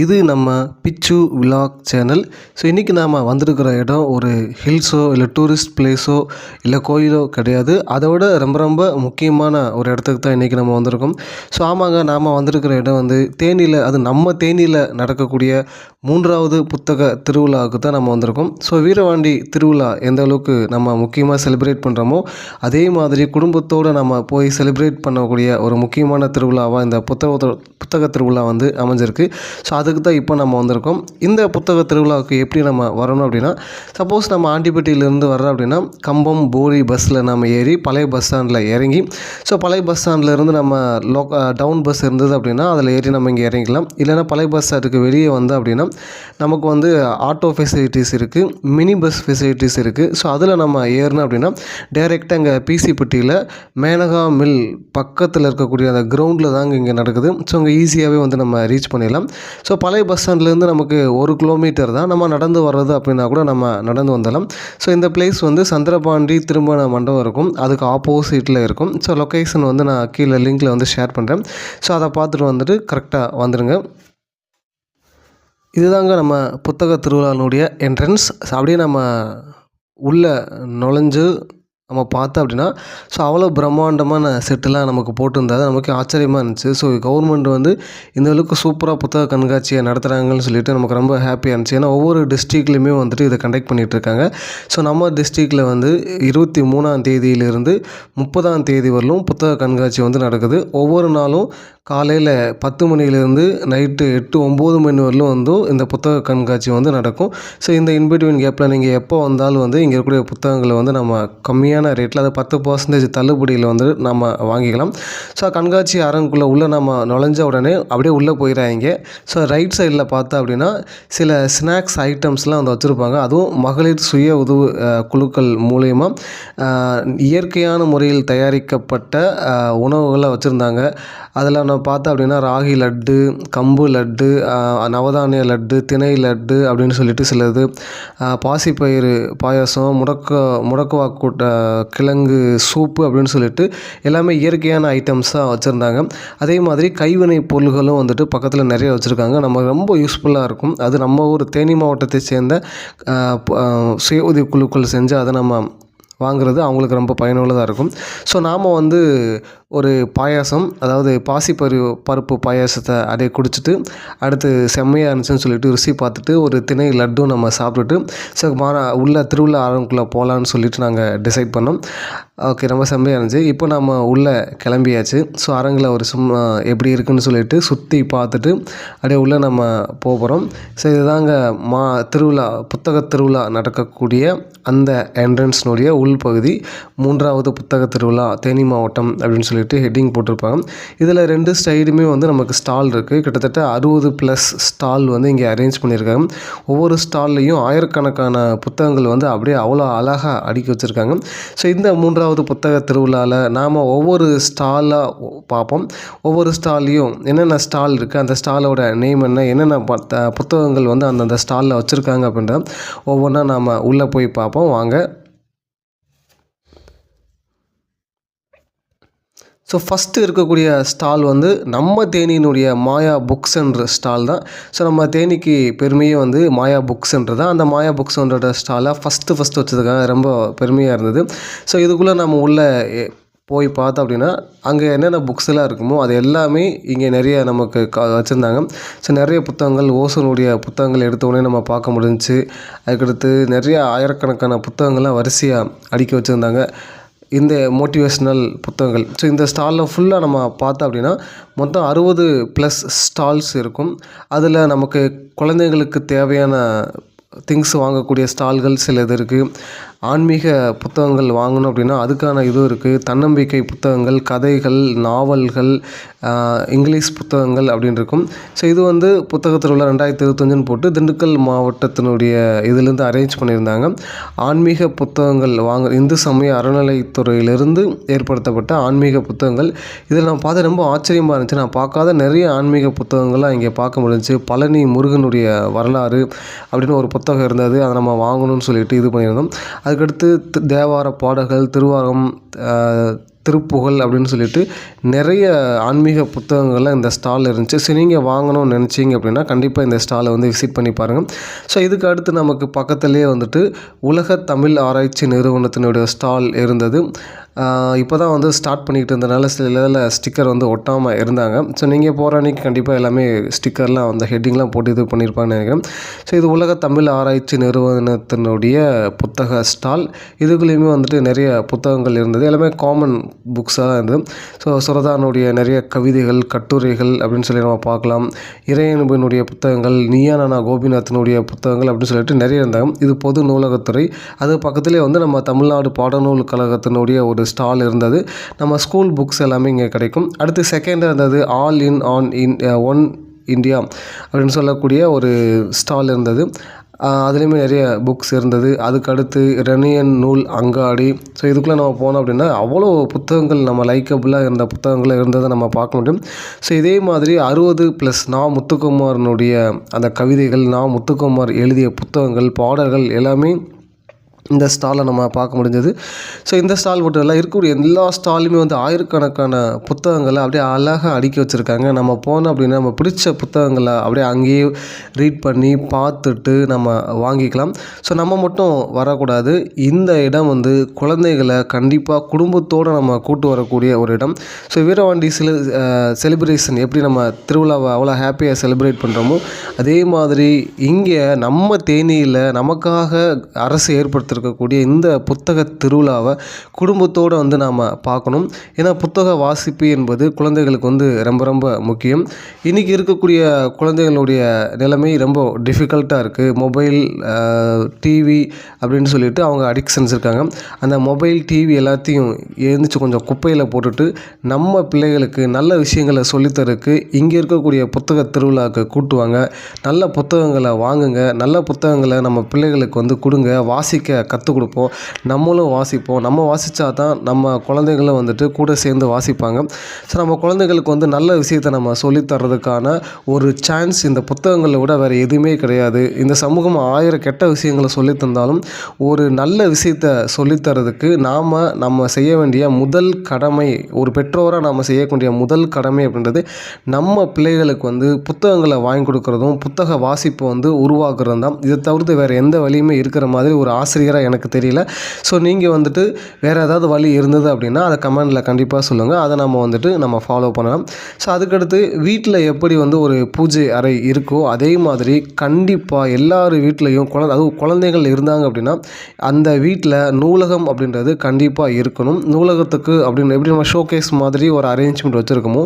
இது நம்ம பிச்சு விலாக் சேனல் ஸோ இன்றைக்கி நாம் வந்திருக்கிற இடம் ஒரு ஹில்ஸோ இல்லை டூரிஸ்ட் பிளேஸோ இல்லை கோயிலோ கிடையாது. அதை விட ரொம்ப ரொம்ப முக்கியமான ஒரு இடத்துக்கு தான் இன்றைக்கி நம்ம வந்திருக்கோம். ஸோ ஆமாங்க நாம் வந்திருக்கிற இடம் வந்து தேனியில் அது நம்ம தேனியில் நடக்கக்கூடிய மூன்றாவது புத்தக திருவிழாவுக்கு தான் நம்ம வந்திருக்கோம். ஸோ வீரவாண்டி திருவிழா எந்த அளவுக்கு நம்ம முக்கியமாக செலிப்ரேட் பண்ணுறோமோ அதே மாதிரி குடும்பத்தோடு நம்ம போய் செலிப்ரேட் பண்ணக்கூடிய ஒரு முக்கியமான திருவிழாவாக இந்த புத்தக புத்தக திருவிழா வந்து அமைஞ்சிருக்கு. ஸோ அதுக்கு தான் இப்போ நம்ம வந்திருக்கோம். இந்த புத்தக திருவிழாவுக்கு எப்படி நம்ம வரணும் அப்படின்னா சப்போஸ் நம்ம ஆண்டிப்பட்டியிலேருந்து வர்றோம் அப்படின்னா கம்பம் போரி பஸ்ஸில் நம்ம ஏறி பழைய பஸ் ஸ்டாண்டில் இறங்கி ஸோ பழைய பஸ் ஸ்டாண்ட்லேருந்து நம்ம லோக் டவுன் பஸ் இருந்தது அப்படின்னா அதில் ஏறி நம்ம இங்கே இறங்கிக்கலாம். இல்லைன்னா பழைய பஸ் ஸ்டாண்டுக்கு வெளியே வந்து அப்படின்னா நமக்கு வந்து ஆட்டோ ஃபெசிலிட்டிஸ் இருக்குது மினி பஸ் ஃபெசிலிட்டிஸ் இருக்குது ஸோ அதில் நம்ம ஏறணும் அப்படின்னா டைரெக்டாக இங்கே பிசிப்பட்டியில் மேனகா மில் பக்கத்தில் இருக்கக்கூடிய அந்த கிரவுண்டில் தாங்க இங்கே நடக்குது. ஸோ அங்கே ஈஸியாகவே வந்து நம்ம ரீச் பண்ணிடலாம். ஸோ ஸோ பழைய பஸ் ஸ்டாண்ட்லேருந்து நமக்கு ஒரு கிலோமீட்டர் தான் நம்ம நடந்து வர்றது அப்படின்னா கூட நம்ம நடந்து வந்துடலாம். ஸோ இந்த பிளேஸ் வந்து சந்திரபாண்டி திருமண மண்டபம் இருக்கும். அதுக்கு ஆப்போசிட்டில் இருக்கும். ஸோ லொக்கேஷன் வந்து நான் கீழே லிங்க்கில் வந்து ஷேர் பண்ணுறேன் ஸோ அதை பார்த்துட்டு வந்துட்டு கரெக்டாக வந்துடுங்க இதுதாங்க நம்ம புத்தக திருவிழாவினுடைய என்ட்ரன்ஸ் அப்படியே நம்ம உள்ளே நுழைஞ்சு நம்ம பார்த்தோம் அப்படின்னா ஸோ அவ்வளோ பிரம்மாண்டமான செட்டெல்லாம் நமக்கு போட்டிருந்தாது நமக்கு ஆச்சரியமாக இருந்துச்சு. ஸோ கவர்மெண்ட் வந்து இந்த அளவுக்கு சூப்பராக புத்தக கண்காட்சியை நடத்துகிறாங்கன்னு சொல்லிட்டு நமக்கு ரொம்ப ஹாப்பியாக இருந்துச்சு. ஏன்னா ஒவ்வொரு டிஸ்ட்ரிக்ட்லேயுமே வந்துட்டு இதை கண்டக்ட் பண்ணிகிட்டு இருக்காங்க. ஸோ நம்ம டிஸ்ட்ரிக்டில் வந்து இருபத்தி மூணாம் தேதியிலிருந்து முப்பதாம் தேதி வரலும் புத்தக கண்காட்சி வந்து நடக்குது. ஒவ்வொரு நாளும் காலையில் பத்து மணிலேருந்து நைட்டு எட்டு ஒம்பது மணி வரலும் வந்து இந்த புத்தக கண்காட்சி வந்து நடக்கும். ஸோ இந்த இன்பிட்வீன் கேப்பில் நீங்கள் எப்போ வந்தாலும் வந்து இங்கே இருக்கக்கூடிய புத்தகங்களை வந்து நம்ம கம்மியான ரேட்டில் அது பத்து பர்சன்டேஜ் தள்ளுபடியில் வந்து நம்ம வாங்கிக்கலாம். ஸோ கண்காட்சி அரங்குக்குள்ளே உள்ளே நம்ம நுழைஞ்ச உடனே அப்படியே உள்ளே போயிடாங்க ஸோ ரைட் சைடில் பார்த்தா அப்படின்னா சில ஸ்நாக்ஸ் ஐட்டம்ஸ்லாம் வந்து வச்சுருப்பாங்க. அதுவும் மகளிர் சுய உதவு குழுக்கள் மூலயமா இயற்கையான முறையில் தயாரிக்கப்பட்ட உணவுகளை வச்சுருந்தாங்க. அதில் நம்ம பார்த்தோம் அப்படின்னா ராகி லட்டு கம்பு லட்டு நவதானிய லட்டு திணை லட்டு அப்படின்னு சொல்லிட்டு சிலது. பாசிப்பயிறு பாயாசம் முடக்க முடக்குவா கூட்ட கிழங்கு சூப்பு அப்படின்னு சொல்லிட்டு எல்லாமே இயற்கையான ஐட்டம்ஸாக வச்சுருந்தாங்க. அதே மாதிரி கைவினை பொருள்களும் வந்துட்டு பக்கத்தில் நிறைய வச்சுருக்காங்க. நம்ம ரொம்ப யூஸ்ஃபுல்லாக இருக்கும். அது நம்ம ஊர் தேனி மாவட்டத்தை சேர்ந்த சுய உதவி குழுக்கள் செஞ்சு அதை நம்ம வாங்குறது அவங்களுக்கு ரொம்ப பயனுள்ளதாக இருக்கும். ஸோ நாம் வந்து ஒரு பாயாசம் அதாவது பாசிப்பரு பருப்பு பாயாசத்தை அப்படியே குடிச்சிட்டு அடுத்து செம்மையாக இருந்துச்சுன்னு சொல்லிட்டு ருசி பார்த்துட்டு ஒரு திணை லட்டும் நம்ம சாப்பிட்டுட்டு ஸோ மாறா உள்ள திருவிழா அரங்குக்குள்ளே போகலான்னு சொல்லிட்டு நாங்கள் டிசைட் பண்ணோம். ஓகே ரொம்ப செம்மையாக இருந்துச்சு. இப்போ நம்ம உள்ளே கிளம்பியாச்சு. ஸோ அரங்கில் ஒரு சும்மா எப்படி இருக்குன்னு சொல்லிட்டு சுற்றி பார்த்துட்டு அப்படியே உள்ளே நம்ம போகிறோம் ஸோ இதுதாங்க மா திருவிழா புத்தக திருவிழா நடக்கக்கூடிய அந்த என்ட்ரன்ஸ்னுடைய உள்பகுதி மூன்றாவது புத்தக திருவிழா தேனி மாவட்டம் அப்படின்னு சொல்லி சொல்லிட்டு ஹெட்டிங் போட்டிருப்பாங்க. இதில் ரெண்டு சைடுமே வந்து நமக்கு ஸ்டால் இருக்குது கிட்டத்தட்ட அறுபது ப்ளஸ் ஸ்டால் வந்து இங்கே அரேஞ்ச் பண்ணியிருக்காங்க. ஒவ்வொரு ஸ்டால்லையும் ஆயிரக்கணக்கான புத்தகங்கள் வந்து அப்படியே அவ்வளோ அழகாக அடுக்கி வச்சுருக்காங்க. ஸோ இந்த மூன்றாவது புத்தக திருவிழாவில் நாம் ஒவ்வொரு ஸ்டாலாக பார்ப்போம். ஒவ்வொரு ஸ்டால்லையும் என்னென்ன ஸ்டால் இருக்குது அந்த ஸ்டாலோட நேம் என்ன என்னென்ன புத்தகங்கள் வந்து அந்தந்த ஸ்டாலில் வச்சுருக்காங்க அப்படின்ற ஒவ்வொன்றா நாம் உள்ளே போய் பார்ப்போம். வாங்க ஸோ ஃபஸ்ட்டு இருக்கக்கூடிய ஸ்டால் வந்து நம்ம தேனியினுடைய மாயா புக்ஸ் என்ற ஸ்டால் தான். ஸோ நம்ம தேனிக்கு பெருமையே வந்து மாயா புக்ஸ்ன்றது தான். அந்த மாயா புக்ஸ் என்ற ஸ்டாலாக ஃபஸ்ட்டு ஃபஸ்ட்டு வச்சதுக்காக ரொம்ப பெருமையாக இருந்தது. ஸோ இதுக்குள்ளே நம்ம உள்ளே போய் பார்த்தோம் அப்படின்னா அங்கே என்னென்ன புக்ஸ்லாம் இருக்குமோ அது எல்லாமே இங்கே நிறைய நமக்கு க வச்சுருந்தாங்க. ஸோ நிறைய புத்தகங்கள் ஓசோனுடைய புத்தகங்கள் எடுத்தோடனே நம்ம பார்க்க முடிஞ்சிச்சு. அதுக்கடுத்து நிறைய ஆயிரக்கணக்கான புத்தகங்கள்லாம் வரிசையாக அடுக்கி வச்சுருந்தாங்க. இந்த மோட்டிவேஷ்னல் புத்தகங்கள். ஸோ இந்த ஸ்டாலில் ஃபுல்லாக நம்ம பார்த்தோம் அப்படின்னா மொத்தம் அறுபது ப்ளஸ் ஸ்டால்ஸ் இருக்கும். அதில் நமக்கு குழந்தைங்களுக்கு தேவையான திங்ஸ் வாங்கக்கூடிய ஸ்டால்கள் சில இது இருக்குது ஆன்மீக புத்தகங்கள் வாங்கணும் அப்படின்னா அதுக்கான இதுவும் இருக்குது தன்னம்பிக்கை புத்தகங்கள் கதைகள் நாவல்கள் இங்கிலீஷ் புத்தகங்கள் அப்படின்னு இருக்கும். ஸோ இது வந்து புத்தகத்தில் உள்ள ரெண்டாயிரத்தி இருபத்தஞ்சுன்னு போட்டு திண்டுக்கல் மாவட்டத்தினுடைய இதுலேருந்து அரேஞ்ச் பண்ணியிருந்தாங்க. ஆன்மீக புத்தகங்கள் வாங்க இந்து சமய அறநிலைத்துறையிலிருந்து ஏற்படுத்தப்பட்ட ஆன்மீக புத்தகங்கள். இதில் நான் பார்த்து ரொம்ப ஆச்சரியமாக இருந்துச்சு. நான் பார்க்காத நிறைய ஆன்மீக புத்தகங்கள்லாம் இங்கே பார்க்க முடிஞ்சிச்சு. பழனி முருகனுடைய வரலாறு அப்படின்னு ஒரு புத்தகம் இருந்தது. அதை நம்ம வாங்கணும்னு சொல்லிட்டு இது பண்ணியிருந்தோம். அது அதுக்கடுத்து தேவார பாடல்கள் திருவாரம் திருப்புகழ் அப்படின்னு சொல்லிட்டு நிறைய ஆன்மீக புத்தகங்கள்லாம் இந்த ஸ்டாலில் இருந்துச்சு. ஸோ நீங்கள் வாங்கணும்னு நினச்சிங்க அப்படின்னா கண்டிப்பாக இந்த ஸ்டாலை வந்து விசிட் பண்ணி பாருங்கள் ஸோ இதுக்கு அடுத்து நமக்கு பக்கத்துலேயே வந்துட்டு உலக தமிழ் ஆராய்ச்சி நிறுவனத்தினுடைய ஸ்டால் இருந்தது. இப்போ தான் வந்து ஸ்டார்ட் பண்ணிக்கிட்டு இருந்தனால சில இதில் ஸ்டிக்கர் வந்து ஒட்டாமல் இருந்தாங்க. ஸோ நீங்கள் போகிற அன்றைக்கி கண்டிப்பாக எல்லாமே ஸ்டிக்கர்லாம் அந்த ஹெட்டிங்லாம் போட்டு இது பண்ணியிருப்பாங்கன்னு நினைக்கிறேன். ஸோ இது உலக தமிழ் ஆராய்ச்சி நிறுவனத்தினுடைய புத்தக ஸ்டால் இதுக்குள்ளேயுமே வந்துட்டு நிறைய புத்தகங்கள் இருந்தது. எல்லாமே காமன் புக்ஸாக தான் இருந்தது. ஸோ சுரதானுடைய நிறைய கவிதைகள் கட்டுரைகள் அப்படின்னு சொல்லி நம்ம பார்க்கலாம். இறையனுபினுடைய புத்தகங்கள் நீயானா கோபிநாத்தினுடைய புத்தகங்கள் அப்படின்னு சொல்லிட்டு நிறைய இருந்தாங்க. இது பொது நூலகத்துறை. அது பக்கத்துலேயே வந்து நம்ம தமிழ்நாடு பாடநூல் கழகத்தினுடைய ஒரு ஸ்டால் இருந்தது. நம்ம ஸ்கூல் புக்ஸ் எல்லாமே இங்கே கிடைக்கும். அடுத்து செகண்ட் இருந்தது all in one in one India அப்படின்னு சொல்லக்கூடிய ஒரு ஸ்டால் இருந்தது. அதுலேயுமே நிறைய புக்ஸ் இருந்தது. அதுக்கடுத்து ரனியன் ரெனியன் நூல் அங்காடி ஸோ இதுக்குள்ளே நம்ம போனோம் அப்படின்னா அவ்வளோ புத்தகங்கள் நம்ம லைக்கபுளாக இருந்த புத்தகங்கள் இருந்ததை நம்ம பார்க்க முடியும். ஸோ இதே மாதிரி அறுபது ப்ளஸ் நா முத்துக்குமாரனுடைய அந்த கவிதைகள் நா முத்துக்குமார் எழுதிய புத்தகங்கள் பாடல்கள் எல்லாமே இந்த ஸ்டாலை நம்ம பார்க்க முடிஞ்சது. ஸோ இந்த ஸ்டால் மட்டும் இல்லை இருக்கக்கூடிய எல்லா ஸ்டாலுமே வந்து ஆயிரக்கணக்கான புத்தகங்களை அப்படியே அழகாக அடுக்கி வச்சுருக்காங்க. நம்ம போனோம் அப்படின்னா நம்ம பிடிச்ச புத்தகங்களை அப்படியே அங்கேயே ரீட் பண்ணி பார்த்துட்டு நம்ம வாங்கிக்கலாம். ஸோ நம்ம மட்டும் வரக்கூடாது. இந்த இடம் வந்து குழந்தைகளை கண்டிப்பாக குடும்பத்தோடு நம்ம கூட்டு வரக்கூடிய ஒரு இடம். ஸோ வீரவாண்டி சில செலிப்ரேஷன் எப்படி நம்ம திருவிழாவை அவ்வளோ ஹாப்பியாக செலிப்ரேட் பண்ணுறோமோ அதே மாதிரி இங்கே நம்ம தேனியில் நமக்காக அரசு ஏற்படுத்த இருக்கக்கூடிய இந்த புத்தக திருவிழாவை குடும்பத்தோடு வந்து நாம் பார்க்கணும். ஏன்னா புத்தக வாசிப்பு என்பது குழந்தைகளுக்கு வந்து ரொம்ப ரொம்ப முக்கியம். இன்றைக்கி இருக்கக்கூடிய குழந்தைகளுடைய நிலைமை ரொம்ப டிஃபிகல்ட்டாக இருக்குது மொபைல் டிவி அப்படின்னு சொல்லிட்டு அவங்க அடிக்ஷன்ஸ் இருக்காங்க. அந்த மொபைல் டிவி எல்லாத்தையும் எழுந்திரிச்சு கொஞ்சம் குப்பையில் போட்டுட்டு நம்ம பிள்ளைகளுக்கு நல்ல விஷயங்களை சொல்லித்தருக்கு இங்கே இருக்கக்கூடிய புத்தக திருவிழாவுக்கு கூட்டுவாங்க. நல்ல புத்தகங்களை வாங்குங்க. நல்ல புத்தகங்களை நம்ம பிள்ளைகளுக்கு வந்து கொடுங்க. வாசிக்க கற்றுக் கொடுப்போம். நம்மளும் வாசிப்போம். நம்ம வாசித்தா தான் நம்ம குழந்தைங்களும் வந்துட்டு கூட சேர்ந்து வாசிப்பாங்க. ஸோ நம்ம குழந்தைகளுக்கு வந்து நல்ல விஷயத்தை நம்ம சொல்லித்தரதுக்கான ஒரு சான்ஸ் இந்த புத்தகங்களை விட வேறு எதுவுமே கிடையாது. இந்த சமூகம் ஆயிரம் கெட்ட விஷயங்களை சொல்லி தந்தாலும் ஒரு நல்ல விஷயத்தை சொல்லித்தரதுக்கு நாம் நம்ம செய்ய வேண்டிய முதல் கடமை ஒரு பெற்றோராக நாம் செய்யக்கூடிய முதல் கடமை அப்படின்றது நம்ம பிள்ளைகளுக்கு வந்து புத்தகங்களை வாங்கி கொடுக்குறதும் புத்தக வாசிப்பை வந்து உருவாக்குறதும் தான். இதை தவிர்த்து வேறு எந்த வழியுமே இருக்கிற மாதிரி ஒரு ஆசிரியர் கிளியராக எனக்கு தெரியல. ஸோ நீங்கள் வந்துட்டு வேறு ஏதாவது வழி இருந்தது அப்படின்னா அதை கமெண்டில் கண்டிப்பாக சொல்லுங்கள் அதை நம்ம வந்துட்டு நம்ம ஃபாலோ பண்ணலாம். ஸோ அதுக்கடுத்து வீட்டில் எப்படி வந்து ஒரு பூஜை அறை இருக்கோ அதே மாதிரி கண்டிப்பாக எல்லார் வீட்லேயும் குழந்தை அதுவும் குழந்தைகள் இருந்தாங்க அப்படின்னா அந்த வீட்டில் நூலகம் அப்படின்றது கண்டிப்பாக இருக்கணும். நூலகத்துக்கு அப்படின்னு எப்படி நம்ம ஷோகேஸ் மாதிரி ஒரு அரேஞ்ச்மெண்ட் வச்சுருக்கோமோ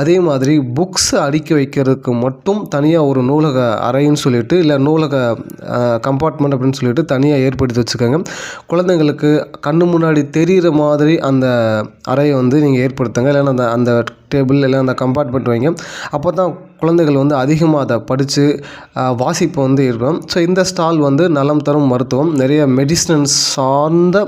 அதே மாதிரி புக்ஸ் அடுக்கி வைக்கிறதுக்கு மட்டும் தனியாக ஒரு நூலக அறைன்னு சொல்லிட்டு இல்லை நூலக கம்பார்ட்மெண்ட் அப்படின்னு சொல்லிட்டு தனியாக ஏற்படுத்தி வச்சுக்கோங்க. குழந்தைங்களுக்கு கண்ணு முன்னாடி தெரிகிற மாதிரி அந்த அறையை வந்து நீங்கள் ஏற்படுத்துங்க. இல்லைன்னா அந்த அந்த டேபிள் இல்லை அந்த கம்பார்ட்மெண்ட் வைங்க. அப்போ தான் குழந்தைகள் வந்து அதிகமாக அதை படித்து வாசிப்பு வந்து இருக்கும் ஸோ இந்த ஸ்டால் வந்து நலம் தரும் மருத்துவம். நிறைய மெடிசன் சார்ந்த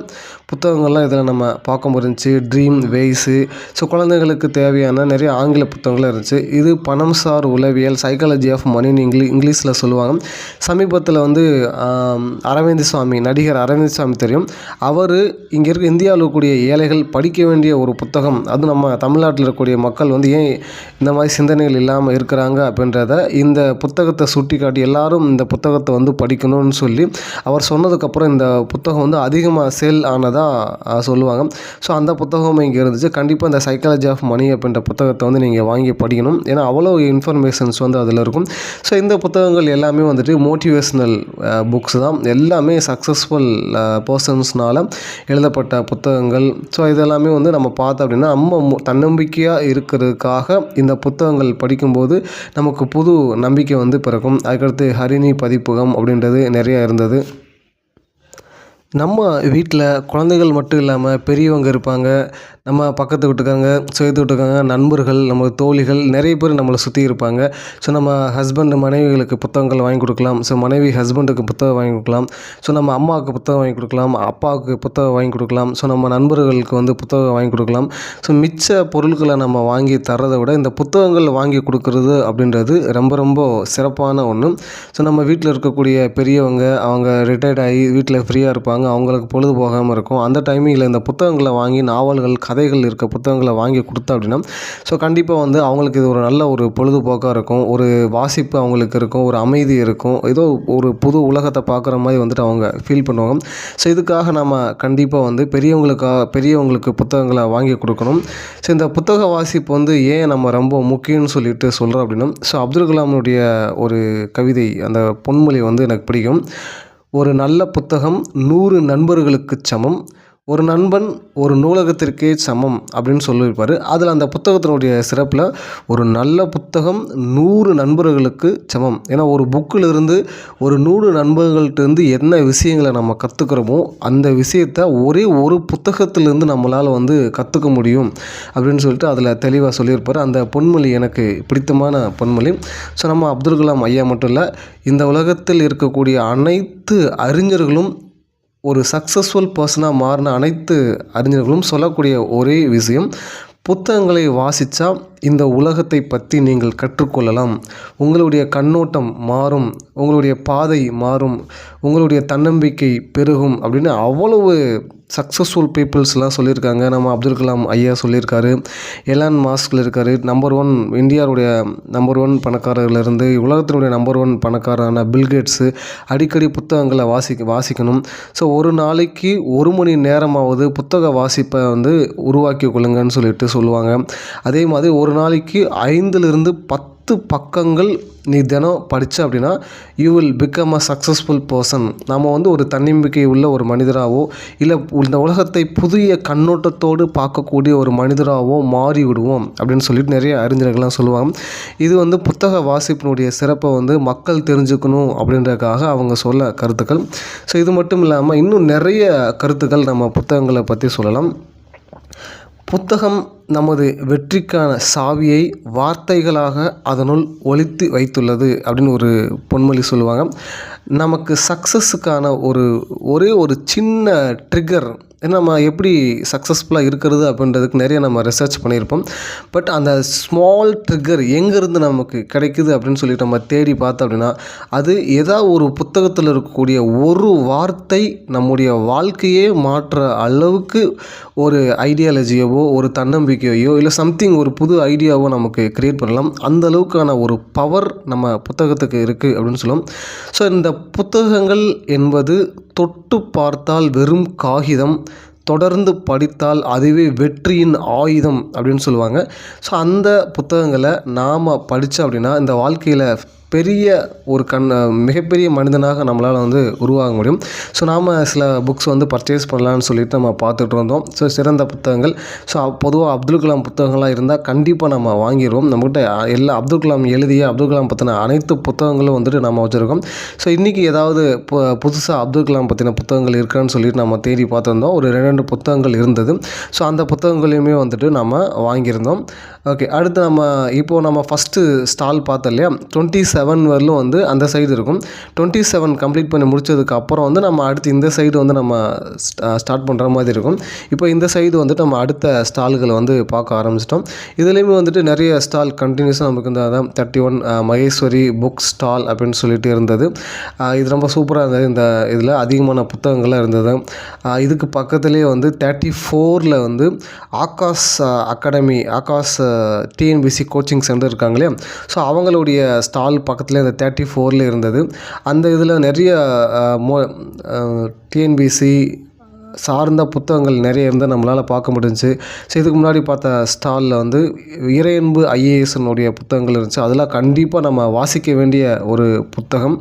புத்தகங்கள்லாம் இதில் நம்ம பார்க்க முடிஞ்சிச்சு ட்ரீம் வேய்ஸு ஸோ குழந்தைகளுக்கு தேவையான நிறைய ஆங்கில புத்தகங்களும் இருந்துச்சு. இது பணம் சார் உளவியல் சைக்காலஜி ஆஃப் மணின்னு இங்கிலீஷ் இங்கிலீஷில் சொல்லுவாங்க. சமீபத்தில் வந்து அரவிந்த் சுவாமி நடிகர் அரவிந்த் சுவாமி தெரியும். அவர் இங்கே இருக்க இந்தியாவில் இருக்கக்கூடிய ஏழைகள் படிக்க வேண்டிய ஒரு புத்தகம். அது நம்ம தமிழ்நாட்டில் இருக்கக்கூடிய மக்கள் வந்து ஏன் இந்த மாதிரி சிந்தனைகள் இல்லாமல் இருக்கிறாங்க அப்படின்றத இந்த புத்தகத்தை சுட்டி காட்டி எல்லாரும் இந்த புத்தகத்தை வந்து படிக்கணும்னு சொல்லி அவர் சொன்னதுக்கப்புறம் இந்த புத்தகம் வந்து அதிகமாக சேல் ஆனது தான் சொல்லுவாங்க. ஸோ அந்த புத்தகமும் இங்கே இருந்துச்சு. கண்டிப்பாக இந்த சைக்காலஜி ஆஃப் மணி அப்படின்ற புத்தகத்தை வந்து நீங்கள் வாங்கி படிக்கணும். ஏன்னா அவ்வளோ இன்ஃபர்மேஷன்ஸ் வந்து அதில் இருக்கும். ஸோ இந்த புத்தகங்கள் எல்லாமே வந்துட்டு மோட்டிவேஷ்னல் புக்ஸ் தான். எல்லாமே சக்ஸஸ்ஃபுல் பர்சன்ஸ்னால் எழுதப்பட்ட புத்தகங்கள். ஸோ இதெல்லாமே வந்து நம்ம பார்த்தோம் அப்படின்னா நம்ம தன்னம்பிக்கையாக இருக்கிறதுக்காக இந்த புத்தகங்கள் படிக்கும்போது நமக்கு புது நம்பிக்கை வந்து பிறக்கும். அதுக்கடுத்து ஹரிணி பதிப்பகம் அப்படின்றது நிறையா இருந்தது. நம்ம வீட்டில் குழந்தைகள் மட்டும் இல்லாமல் பெரியவங்க இருப்பாங்க நம்ம பக்கத்து வீட்டுக்காரங்க சேர்த்து வீட்டுக்காரங்க நண்பர்கள் நம்ம தோழிகள் நிறைய பேர் நம்மளை சுற்றி இருப்பாங்க. ஸோ நம்ம ஹஸ்பண்ட் மனைவிகளுக்கு புத்தகங்கள் வாங்கி கொடுக்கலாம். ஸோ மனைவி ஹஸ்பண்டுக்கு புத்தகம் வாங்கி கொடுக்கலாம். ஸோ நம்ம அம்மாவுக்கு புத்தகம் வாங்கி கொடுக்கலாம். அப்பாவுக்கு புத்தகம் வாங்கி கொடுக்கலாம். ஸோ நம்ம நண்பர்களுக்கு வந்து புத்தகம் வாங்கி கொடுக்கலாம். ஸோ மிச்ச பொருட்களை நம்ம வாங்கி தர்றதை விட இந்த புத்தகங்கள் வாங்கி கொடுக்குறது அப்படின்றது ரொம்ப ரொம்ப சிறப்பான ஒன்று ஸோ நம்ம வீட்டில் இருக்கக்கூடிய பெரியவங்க அவங்க ரிட்டையர்ட் ஆகி வீட்டில் ஃப்ரீயாக இருப்பாங்க. பாருங்கள் அவங்களுக்கு பொழுது போகாமல் இருக்கும். அந்த டைமிங்கில் இந்த புத்தகங்களை வாங்கி நாவல்கள் கதைகள் இருக்க புத்தகங்களை வாங்கி கொடுத்தா அப்படின்னா ஸோ கண்டிப்பாக வந்து அவங்களுக்கு இது ஒரு நல்ல ஒரு பொழுதுபோக்காக இருக்கும். ஒரு வாசிப்பு அவங்களுக்கு இருக்கும். ஒரு அமைதி இருக்கும். ஏதோ ஒரு புது உலகத்தை பார்க்குற மாதிரி வந்துட்டு அவங்க ஃபீல் பண்ணுவாங்க. ஸோ இதுக்காக நம்ம கண்டிப்பாக வந்து பெரியவங்களுக்காக பெரியவங்களுக்கு புத்தகங்களை வாங்கி கொடுக்கணும். ஸோ இந்த புத்தக வாசிப்பு வந்து ஏன் நம்ம ரொம்ப முக்கியம்னு சொல்லிட்டு சொல்கிறோம் அப்படின்னா ஸோ அப்துல் கலாமுடைய ஒரு கவிதை அந்த பொன்மொழி வந்து எனக்கு பிடிக்கும். ஒரு நல்ல புத்தகம் நூறு நண்பர்களுக்குச் சமம். ஒரு நண்பன் ஒரு நூலகத்திற்கே சமம் அப்படின்னு சொல்லியிருப்பார். அதில் அந்த புத்தகத்தினுடைய சிறப்பில் ஒரு நல்ல புத்தகம் நூறு நண்பர்களுக்கு சமம். ஏன்னா ஒரு புக்கில் இருந்து ஒரு நூறு நண்பர்கள்ட்டேருந்து என்ன விஷயங்களை நம்ம கற்றுக்குறோமோ அந்த விஷயத்த ஒரே ஒரு புத்தகத்திலேருந்து நம்மளால் வந்து கற்றுக்க முடியும் அப்படின்னு சொல்லிட்டு அதில் தெளிவாக சொல்லியிருப்பார். அந்த பொன்மொழி எனக்கு பிடித்தமான பொன்மொழி. ஸோ நம்ம அப்துல் கலாம் ஐயா மட்டும் இல்லை இந்த உலகத்தில் இருக்கக்கூடிய அனைத்து அறிஞர்களும் ஒரு சக்ஸஸ்ஃபுல் பர்சனாக மாறின அனைத்து அறிஞர்களும் சொல்லக்கூடிய ஒரே விஷயம் புத்தகங்களை வாசித்தா இந்த உலகத்தை பற்றி நீங்கள் கற்றுக்கொள்ளலாம். உங்களுடைய கண்ணோட்டம் மாறும் உங்களுடைய பாதை மாறும் உங்களுடைய தன்னம்பிக்கை பெருகும் அப்படின்னு அவ்வளவு சக்ஸஸ்ஃபுல் பீப்புள்ஸ்லாம் சொல்லியிருக்காங்க. நம்ம அப்துல் கலாம் ஐயா சொல்லியிருக்காரு. எலான் மாஸ்கில் இருக்கார். நம்பர் ஒன் இந்தியாவுடைய நம்பர் ஒன் பணக்காரர்லேருந்து உலகத்தினுடைய நம்பர் ஒன் பணக்காரரான பில்கேட்ஸு அடிக்கடி புத்தகங்களை வாசிக்க வாசிக்கணும். ஸோ ஒரு நாளைக்கு ஒரு மணி நேரமாவது புத்தக வாசிப்பை வந்து உருவாக்கி கொள்ளுங்கன்னு சொல்லிட்டு சொல்லுவாங்க. அதே மாதிரி ஒரு நாளைக்கு ஐந்துலேருந்து பத்து பத்து பக்கங்கள் நீ தினம் படித்த அப்படின்னா you will become a successful person நம்ம வந்து ஒரு தன்னம்பிக்கை உள்ள ஒரு மனிதராகவோ இல்லை இந்த உலகத்தை புதிய கண்ணோட்டத்தோடு பார்க்கக்கூடிய ஒரு மனிதராகவோ மாறி விடுவோம் அப்படின்னு சொல்லிட்டு நிறைய அறிஞர்கள்லாம் சொல்லுவாங்க. இது வந்து புத்தக வாசிப்பினுடைய சிறப்பை வந்து மக்கள் தெரிஞ்சுக்கணும் அப்படின்றதுக்காக அவங்க சொல்ல கருத்துக்கள். ஸோ இது மட்டும் இல்லாமல் இன்னும் நிறைய கருத்துக்கள் நம்ம புத்தகங்களை பற்றி சொல்லலாம். புத்தகம் நமது வெற்றிக்கான சாவியை வார்த்தைகளாக அதனுள் ஒழித்து வைத்துள்ளது அப்படின்னு ஒரு பொன்மொழி சொல்லுவாங்க. நமக்கு சக்ஸஸுக்கான ஒரு ஒரே ஒரு சின்ன ட்ரிகர் நம்ம எப்படி சக்ஸஸ்ஃபுல்லாக இருக்கிறது அப்படின்றதுக்கு நிறைய நம்ம ரிசர்ச் பண்ணியிருப்போம். பட் அந்த ஸ்மால் ட்ரிகர் எங்கேருந்து நமக்கு கிடைக்குது அப்படின்னு சொல்லிட்டு நம்ம தேடி பார்த்தோம் அப்படின்னா அது ஏதாவது ஒரு புத்தகத்தில் இருக்கக்கூடிய ஒரு வார்த்தை நம்முடைய வாழ்க்கையே மாற்ற அளவுக்கு ஒரு ஐடியாலஜியவோ ஒரு தன்னம்பிக்கையோ இல்லை சம்திங் ஒரு புது ஐடியாவோ நமக்கு க்ரியேட் பண்ணலாம். அந்த அளவுக்கான ஒரு பவர் நம்ம புத்தகத்துக்கு இருக்குது அப்படின்னு சொல்லுவோம். ஸோ இந்த புத்தகங்கள் என்பது தொட்டு பார்த்தால் வெறும் காகிதம் தொடர்ந்து படித்தால் அதுவே வெற்றியின் ஆயுதம் அப்படின்னு சொல்லுவாங்க. ஸோ அந்த புத்தகங்களை நாம் படித்தோம் அப்படின்னா இந்த வாழ்க்கையில் பெரிய ஒரு கண் மிகப்பெரிய மனிதனாக நம்மளால் வந்து உருவாக முடியும். ஸோ நாம் சில புக்ஸ் வந்து பர்ச்சேஸ் பண்ணலான்னு சொல்லிட்டு நம்ம பார்த்துட்டு இருந்தோம். ஸோ சிறந்த புத்தகங்கள். ஸோ பொதுவாக அப்துல் கலாம் புத்தகங்களாக இருந்தால் கண்டிப்பாக நம்ம வாங்கிடுவோம் நம்மகிட்ட எல்லா அப்துல் கலாம் எழுதிய அப்துல் கலாம் பற்றின அனைத்து புத்தகங்களும் வந்துட்டு நம்ம வச்சுருக்கோம். ஸோ இன்றைக்கி ஏதாவது புதுசாக அப்துல் கலாம் பற்றின புத்தகங்கள் இருக்கான்னு சொல்லிட்டு நம்ம தேடி பார்த்துருந்தோம். ஒரு ரெண்டு புத்தகங்கள் இருந்தது. ஸோ அந்த புத்தகங்களையுமே வந்துட்டு நம்ம வாங்கியிருந்தோம். ஓகே அடுத்து நம்ம இப்போது நம்ம ஃபஸ்ட்டு ஸ்டால் பார்த்தோம் இல்லையா? டுவெண்ட்டி செவன் வரலும் வந்து அந்த சைடு இருக்கும். டுவெண்ட்டி செவன் கம்ப்ளீட் பண்ணி முடிச்சதுக்கு அப்புறம் வந்து நம்ம அடுத்து இந்த சைடு வந்து நம்ம ஸ்டார்ட் பண்ணுற மாதிரி இருக்கும். இப்போ இந்த சைடு வந்துட்டு நம்ம அடுத்த ஸ்டால்களை வந்து பார்க்க ஆரம்பிச்சிட்டோம். இதுலேயுமே வந்துட்டு நிறைய ஸ்டால் கண்டினியூஸாக நமக்கு இந்த அதான் thirty one Maheswari book stall அப்படின்னு சொல்லிட்டு இருந்தது. இது ரொம்ப சூப்பராக இருந்தது. இந்த இதில் அதிகமான புத்தகங்கள்லாம் இருந்தது. இதுக்கு பக்கத்துலேயே வந்து தேர்ட்டி ஃபோரில் வந்து Aakash academy Aakash TNPSC coaching centre இருக்காங்களே ஸோ அவங்களுடைய ஸ்டால் பக்கத்தில் இந்த தேர்ட்டி ஃபோரில் இருந்தது. அந்த இதில் நிறைய மோ டிஎன்பிசி சார்ந்த புத்தகங்கள் நிறைய இருந்து நம்மளால் பார்க்க முடிஞ்சுச்சு. ஸோ இதுக்கு முன்னாடி பார்த்த ஸ்டாலில் வந்து இறையன்பு ஐஏஎஸ்னுடைய புத்தகங்கள் இருந்துச்சு. அதெல்லாம் கண்டிப்பாக நம்ம வாசிக்க வேண்டிய ஒரு புத்தகம்.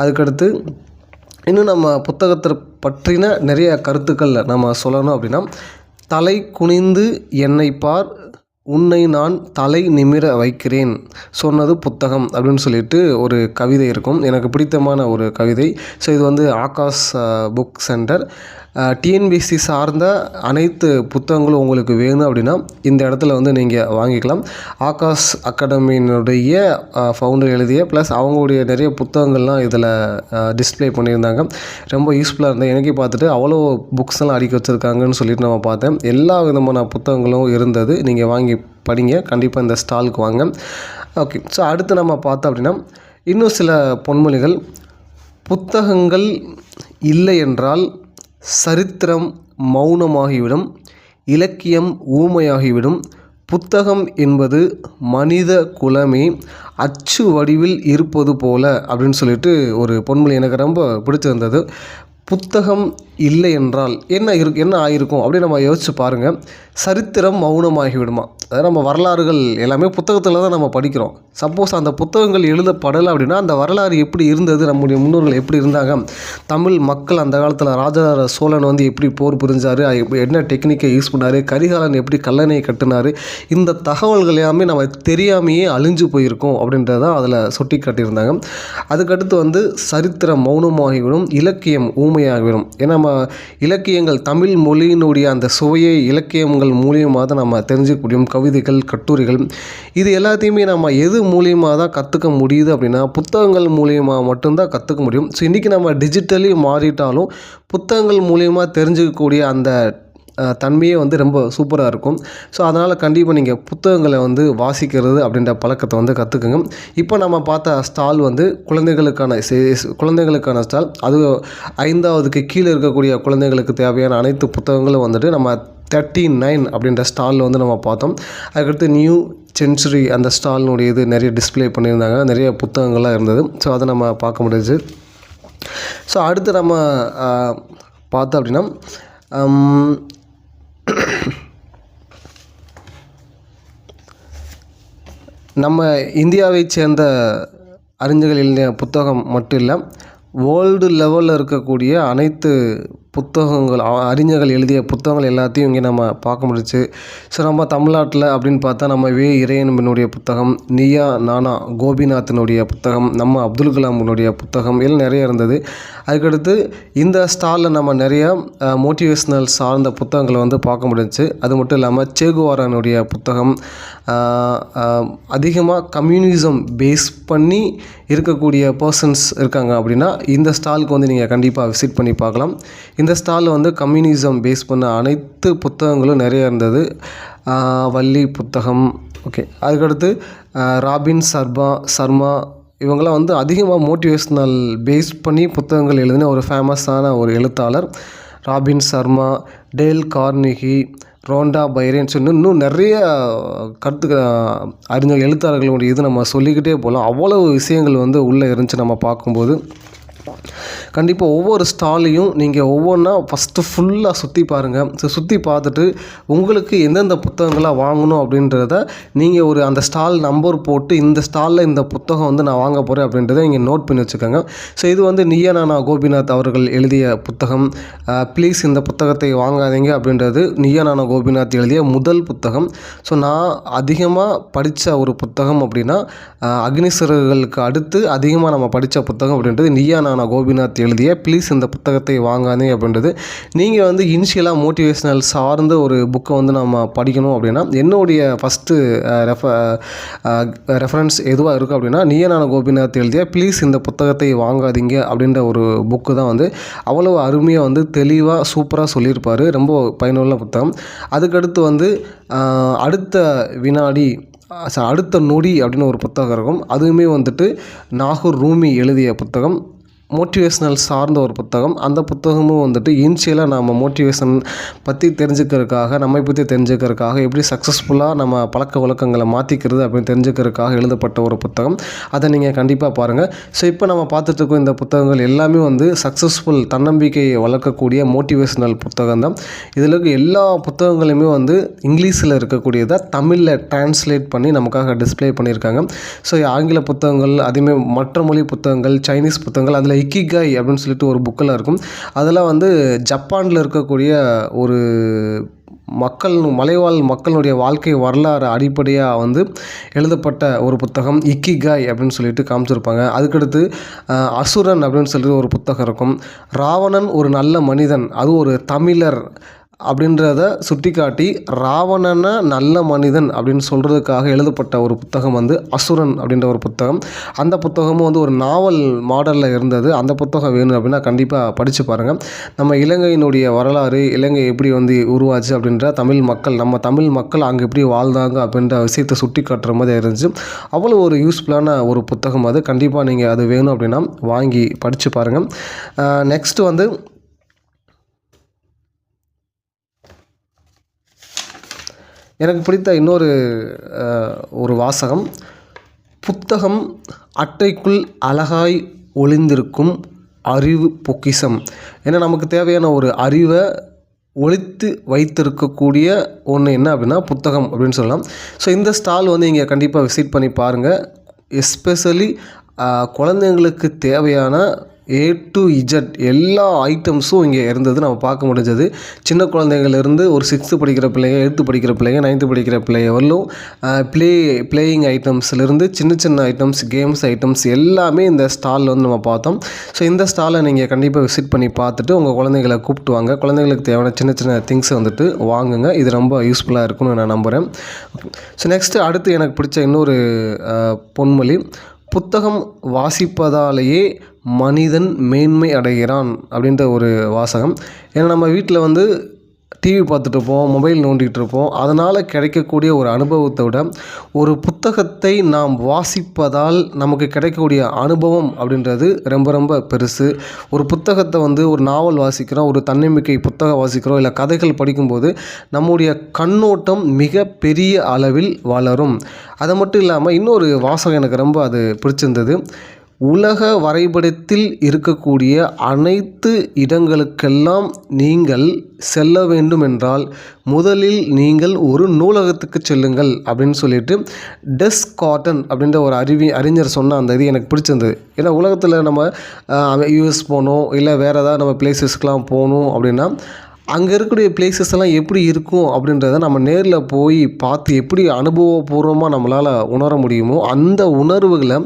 அதுக்கடுத்து இன்னும் நம்ம புத்தகத்தை பற்றின நிறைய கருத்துக்கள் நம்ம சொல்லணும் அப்படின்னா தலை குனிந்து என்னை பார் உன்னை நான் தலை நிமிர வைக்கிறேன் சொன்னது புத்தகம் அப்படின்னு சொல்லிட்டு ஒரு கவிதை இருக்கும். எனக்கு பிடித்தமான ஒரு கவிதை. ஸோ இது வந்து ஆகாஷ் புக் சென்டர். டிஎன்பிசி சார்ந்த அனைத்து புத்தகங்களும் உங்களுக்கு வேணும் அப்படின்னா இந்த இடத்துல வந்து நீங்கள் வாங்கிக்கலாம். ஆகாஷ் அகாடமியினுடைய ஃபவுண்டர் எழுதிய ப்ளஸ் அவங்களுடைய நிறைய புத்தகங்கள்லாம் இதில் டிஸ்ப்ளே பண்ணியிருந்தாங்க. ரொம்ப யூஸ்ஃபுல்லாக இருந்தது. எனக்கே பார்த்துட்டு அவ்வளோ புக்ஸ் எல்லாம் அடுக்கி வச்சுருக்காங்கன்னு சொல்லிட்டு நம்ம பார்த்தேன். எல்லா விதமான புத்தகங்களும் இருந்தது. நீங்கள் வாங்கி படிங்க. கண்டிப்பாக இந்த ஸ்டாலுக்கு வாங்க. ஓகே ஸோ அடுத்து நம்ம பார்த்தோம் அப்படின்னா இன்னும் சில பொன்மொழிகள். புத்தகங்கள் இல்லை என்றால் சரித்திரம் மௌனமாகிவிடும் இலக்கியம் ஊமையாகிவிடும். புத்தகம் என்பது மனித குலமே அச்சு வடிவில் இருப்பது போல அப்படின்னு சொல்லிட்டு ஒரு பொன்மொழி எனக்கு ரொம்ப பிடிச்சிருந்தது. புத்தகம் இல்லை என்றால் என்ன இரு என்ன ஆயிருக்கும் அப்படின்னு நம்ம யோசிச்சு பாருங்கள் சரித்திரம் மௌனமாகிவிடுமா? அதாவது நம்ம வரலாறுகள் எல்லாமே புத்தகத்தில் தான் நம்ம படிக்கிறோம். சப்போஸ் அந்த புத்தகங்கள் எழுதப்படலை அப்படின்னா அந்த வரலாறு எப்படி இருந்தது? நம்முடைய முன்னோர்கள் எப்படி இருந்தாங்க? தமிழ் மக்கள் அந்த காலத்தில் ராஜா சோழன் வந்து எப்படி போர் புரிஞ்சார்? என்ன டெக்னிக்கை யூஸ் பண்ணார்? கரிகாலன் எப்படி கல்லணையை கட்டினார்? இந்த தகவல்கள் எல்லாமே நம்ம தெரியாமையே அழிஞ்சு போயிருக்கோம் அப்படின்றத அதில் சுட்டி காட்டியிருந்தாங்க அதுக்கடுத்து வந்து சரித்திரம் மௌனமாகிவிடும் இலக்கியம் ஊமையாகிவிடும். ஏன்னா நம்ம இலக்கியங்கள் தமிழ் மொழியினுடைய அந்த சுவையை இலக்கியங்கள் மூலியமாக தான் நம்ம தெரிஞ்சுக்க முடியும். கவிதைகள் கட்டுரைகள் இது எல்லாத்தையுமே நம்ம எது மூலியமாக தான் கற்றுக்க முடியுது அப்படின்னா புத்தகங்கள் மூலியமாக மட்டும்தான் கற்றுக்க முடியும். ஸோ இன்றைக்கி நம்ம டிஜிட்டலி மாறிட்டாலும் புத்தகங்கள் மூலியமாக தெரிஞ்சுக்கக்கூடிய அந்த தன்மையே வந்து ரொம்ப சூப்பராக இருக்கும். ஸோ அதனால் கண்டிப்பாக நீங்கள் புத்தகங்களை வந்து வாசிக்கிறது அப்படின்ற பழக்கத்தை வந்து கற்றுக்குங்க இப்போ நம்ம பார்த்த ஸ்டால் வந்து குழந்தைகளுக்கான குழந்தைகளுக்கான ஸ்டால். அது ஐந்தாவதுக்கு கீழே இருக்கக்கூடிய குழந்தைகளுக்கு தேவையான அனைத்து புத்தகங்களும் வந்துட்டு நம்ம தேர்ட்டி நைன் அப்படின்ற ஸ்டாலில் வந்து நம்ம பார்த்தோம். அதுக்கடுத்து நியூ சென்ச்சுரி அந்த ஸ்டாலினுடைய இது நிறைய டிஸ்ப்ளே பண்ணியிருந்தாங்க. நிறைய புத்தகங்கள்லாம் இருந்தது. ஸோ அதை நம்ம பார்க்க முடிஞ்சுது. ஸோ அடுத்து நம்ம பார்த்தோம் அப்படின்னா நம்ம இந்தியாவை சேர்ந்த அறிஞர்கள் எழுதிய புத்தகம் மட்டும் இல்லை வேர்ல்டு லெவலில் இருக்கக்கூடிய அனைத்து புத்தகங்கள் அறிஞர்கள் எழுதிய புத்தகங்கள் எல்லாத்தையும் இங்கே நம்ம பார்க்க முடிஞ்சுச்சு. ஸோ நம்ம தமிழ்நாட்டில் அப்படின்னு பார்த்தா நம்ம வே. இறையன்பனுடைய புத்தகம் நியா நானா கோபிநாத்தினுடைய புத்தகம் நம்ம அப்துல் கலாமுடைய புத்தகம் எல்லாம் நிறைய இருந்தது. அதுக்கடுத்து இந்த ஸ்டாலில் நம்ம நிறைய மோட்டிவேஷ்னல் சார்ந்த புத்தகங்களை வந்து பார்க்க முடிஞ்சுச்சு. அது மட்டும் இல்லாமல் சேகுவாரனுடைய புத்தகம் அதிகமாக கம்யூனிசம் பேஸ் பண்ணி இருக்கக்கூடிய பர்சன்ஸ் இருக்காங்க அப்படின்னா இந்த ஸ்டாலுக்கு வந்து நீங்கள் கண்டிப்பாக விசிட் பண்ணி பார்க்கலாம். இந்த ஸ்டாலில் வந்து கம்யூனிசம் பேஸ் பண்ண அனைத்து புத்தகங்களும் நிறைய இருந்தது. வள்ளி புத்தகம் ஓகே அதுக்கடுத்து ராபின் சர்மா சர்மா இவங்களாம் வந்து அதிகமாக மோட்டிவேஷ்னல் பேஸ் பண்ணி புத்தகங்கள் எழுதின ஒரு ஃபேமஸான ஒரு எழுத்தாளர். Robin Sharma Dale Carnegie Rhonda Byrne சொல்லி இன்னும் நிறைய கருத்து அறிஞர் எழுத்தாளர்களுடைய இது நம்ம சொல்லிக்கிட்டே போகலாம். அவ்வளவு விஷயங்கள் வந்து உள்ளே இருந்துச்சு நம்ம பார்க்கும்போது. கண்டிப்பாக ஒவ்வொரு ஸ்டாலையும் நீங்கள் ஒவ்வொன்றா ஃபஸ்ட்டு ஃபுல்லாக சுற்றி பாருங்கள் ஸோ சுற்றி பார்த்துட்டு உங்களுக்கு எந்தெந்த புத்தகங்களாக வாங்கணும் அப்படின்றத நீங்கள் ஒரு அந்த ஸ்டால் நம்பர் போட்டு இந்த ஸ்டாலில் இந்த புத்தகம் வந்து நான் வாங்க போகிறேன் அப்படின்றத இங்கே நோட் பண்ணி வச்சுக்கோங்க. ஸோ இது வந்து நியனானா கோபிநாத் அவர்கள் எழுதிய புத்தகம். ப்ளீஸ் இந்த புத்தகத்தை வாங்காதீங்க அப்படின்றது நியனானா கோபிநாத் எழுதிய முதல் புத்தகம். ஸோ நான் அதிகமாக படித்த ஒரு புத்தகம் அப்படின்னா அக்னிசிறகுகளுக்கு அடுத்து அதிகமாக நம்ம படித்த புத்தகம் அப்படின்றது நியா நானா கோபிநாத் எழுதிய ப்ளீஸ் இந்த புத்தகத்தை வாங்காதீங்க அப்படின்றது. நீங்கள் வந்து இனிஷியலாக மோட்டிவேஷ்னல் சார்ந்த ஒரு புக்கை வந்து நம்ம படிக்கணும் அப்படின்னா என்னுடைய ஃபஸ்ட்டு ரெஃப ரெஃபரன்ஸ் எதுவாக இருக்குது அப்படின்னா நியா கோபிநாத் எழுதிய ப்ளீஸ் இந்த புத்தகத்தை வாங்காதீங்க அப்படின்ற ஒரு புக்கு தான் வந்து அவ்வளோ அருமையாக வந்து தெளிவாக சூப்பராக சொல்லியிருப்பார். ரொம்ப பயனுள்ள புத்தகம். அதுக்கடுத்து வந்து அடுத்த வினாடி அடுத்த நொடி அப்படின்னு ஒரு புத்தகம் இருக்கும். அதுவுமே வந்துட்டு நாகூர் ரூமி எழுதிய புத்தகம். மோட்டிவேஷ்னல் சார்ந்த ஒரு புத்தகம். அந்த புத்தகமும் வந்துட்டு இனிஷியலாக நம்ம மோட்டிவேஷன் பற்றி தெரிஞ்சுக்கிறதுக்காக நம்மை பற்றி தெரிஞ்சுக்கிறதுக்காக எப்படி சக்ஸஸ்ஃபுல்லாக நம்ம பழக்க வழக்கங்களை மாற்றிக்கிறது அப்படின்னு தெரிஞ்சுக்கிறதுக்காக எழுதப்பட்ட ஒரு புத்தகம். அதை நீங்கள் கண்டிப்பாக பாருங்கள் ஸோ இப்போ நம்ம பார்த்துட்டு இந்த புத்தகங்கள் எல்லாமே வந்து சக்ஸஸ்ஃபுல் தன்னம்பிக்கையை வளர்க்கக்கூடிய மோட்டிவேஷ்னல் புத்தகம் தான் இதில் எல்லா புத்தகங்களுமே வந்து இங்கிலீஷில் இருக்கக்கூடியதை தமிழில் டிரான்ஸ்லேட் பண்ணி நமக்காக டிஸ்ப்ளே பண்ணியிருக்காங்க. ஸோ ஆங்கில புத்தகங்கள் அதேமாதிரி மற்ற மொழி புத்தகங்கள் சைனீஸ் புத்தகங்கள் அதில் இக்கிகாய் அப்படின்னு சொல்லிட்டு ஒரு புக்கெல்லாம் இருக்கும். அதெல்லாம் வந்து ஜப்பானில் இருக்கக்கூடிய ஒரு மக்கள் மலைவாழ் மக்களுடைய வாழ்க்கை வரலாறு அடிப்படையாக வந்து எழுதப்பட்ட ஒரு புத்தகம் இக்கிகாய் அப்படின்னு சொல்லிட்டு காமிச்சிருப்பாங்க. அதுக்கடுத்து அசுரன் அப்படின்னு சொல்லிட்டு ஒரு புத்தகம் இருக்கும். ராவணன் ஒரு நல்ல மனிதன் அது ஒரு தமிழர் அப்படின்றத சுட்டிக்காட்டி ராவணனை நல்ல மனிதன் அப்படின்னு சொல்கிறதுக்காக எழுதப்பட்ட ஒரு புத்தகம் வந்து அசுரன் அப்படின்ற ஒரு புத்தகம். அந்த புத்தகமும் வந்து ஒரு நாவல் மாடலில் இருந்தது. அந்த புத்தகம் வேணும் அப்படின்னா கண்டிப்பாக படித்து பாருங்கள் நம்ம இலங்கையினுடைய வரலாறு இலங்கை எப்படி வந்து உருவாச்சு அப்படின்ற தமிழ் மக்கள் நம்ம தமிழ் மக்கள் அங்கே எப்படி வாழ்ந்தாங்க அப்படின்ற விஷயத்தை சுட்டி காட்டுற மாதிரி இருந்துச்சு. அவ்வளோ ஒரு யூஸ்ஃபுல்லான ஒரு புத்தகம் அது. கண்டிப்பாக நீங்கள் அது வேணும் அப்படின்னா வாங்கி படித்து பாருங்கள் நெக்ஸ்ட்டு வந்து எனக்கு பிடித்த இன்னொரு ஒரு வாசகம். புத்தகம் அட்டைக்குள் அழகாய் ஒளிந்திருக்கும் அறிவு பொக்கிஷம். ஏன்னா நமக்கு தேவையான ஒரு அறிவை ஒழித்து வைத்திருக்கக்கூடிய ஒன்று என்ன அப்படின்னா புத்தகம் அப்படின்னு சொல்லலாம். ஸோ இந்த ஸ்டால் வந்து இங்கே கண்டிப்பாக விசிட் பண்ணி பாருங்கள் எஸ்பெஷலி குழந்தைங்களுக்கு தேவையான ஏ டு இஜட் எல்லா ஐட்டம்ஸும் இங்கே இருந்தது. நம்ம பார்க்க முடிஞ்சது. சின்ன குழந்தைங்கள்லேருந்து ஒரு சிக்ஸ்த்து படிக்கிற பிள்ளைங்க எயித்து படிக்கிற பிள்ளைங்க நைன்த்து படிக்கிற பிள்ளைங்க வரலும் ப்ளே பிளேயிங் ஐட்டம்ஸ்லேருந்து சின்ன சின்ன ஐட்டம்ஸ் கேம்ஸ் ஐட்டம்ஸ் எல்லாமே இந்த ஸ்டாலில் வந்து நம்ம பார்த்தோம். ஸோ இந்த ஸ்டாலை நீங்கள் கண்டிப்பாக விசிட் பண்ணி பார்த்துட்டு உங்கள் குழந்தைங்களை கூப்பிட்டு வாங்க. குழந்தைங்களுக்கு தேவையான சின்ன சின்ன திங்ஸ் வந்துட்டு வாங்குங்க. இது ரொம்ப யூஸ்ஃபுல்லாக இருக்கும்னு நான் நம்புகிறேன் ஸோ நெக்ஸ்ட்டு அடுத்து எனக்கு பிடிச்ச இன்னொரு பொன்மொழி. புத்தகம் வாசிப்பதாலேயே மனிதன் மேன்மை அடைகிறான் அப்படின்ற ஒரு வாசகம். ஏன்னா நம்ம வீட்டில் வந்து டிவி பார்த்துட்டு இருப்போம் மொபைல் நோண்டிகிட்டு இருப்போம் அதனால் கிடைக்கக்கூடிய ஒரு அனுபவத்தை விட ஒரு புத்தகத்தை நாம் வாசிப்பதால் நமக்கு கிடைக்கக்கூடிய அனுபவம் அப்படின்றது ரொம்ப ரொம்ப பெருசு. ஒரு புத்தகத்தை வந்து ஒரு நாவல் வாசிக்கிறோம் ஒரு தன்னம்பிக்கை புத்தகம் வாசிக்கிறோம் இல்லை கதைகள் படிக்கும்போது நம்முடைய கண்ணோட்டம் மிக பெரிய அளவில் வளரும். அது மட்டும் இல்லாமல் இன்னொரு வாசகம் எனக்கு ரொம்ப அது பிடிச்சிருந்தது. உலக வரைபடத்தில் இருக்கக்கூடிய அனைத்து இடங்களுக்கெல்லாம் நீங்கள் செல்ல வேண்டும் என்றால் முதலில் நீங்கள் ஒரு நூலகத்துக்கு செல்லுங்கள் அப்படின்னு சொல்லிட்டு டெஸ் காட்டன் அப்படின்ற ஒரு அறிவி அறிஞர் சொன்ன அந்த இது எனக்கு பிடிச்சிருந்தது. ஏன்னா உலகத்தில் நம்ம யூஎஸ் போகணும் இல்லை வேறு ஏதாவது நம்ம பிளேசஸ்க்கெலாம் போகணும் அப்படின்னா அங்கே இருக்கக்கூடிய பிளேசஸ் எல்லாம் எப்படி இருக்கும் அப்படின்றத நம்ம நேரில் போய் பார்த்து எப்படி அனுபவபூர்வமாக நம்மளால் உணர முடியுமோ அந்த உணர்வுகளை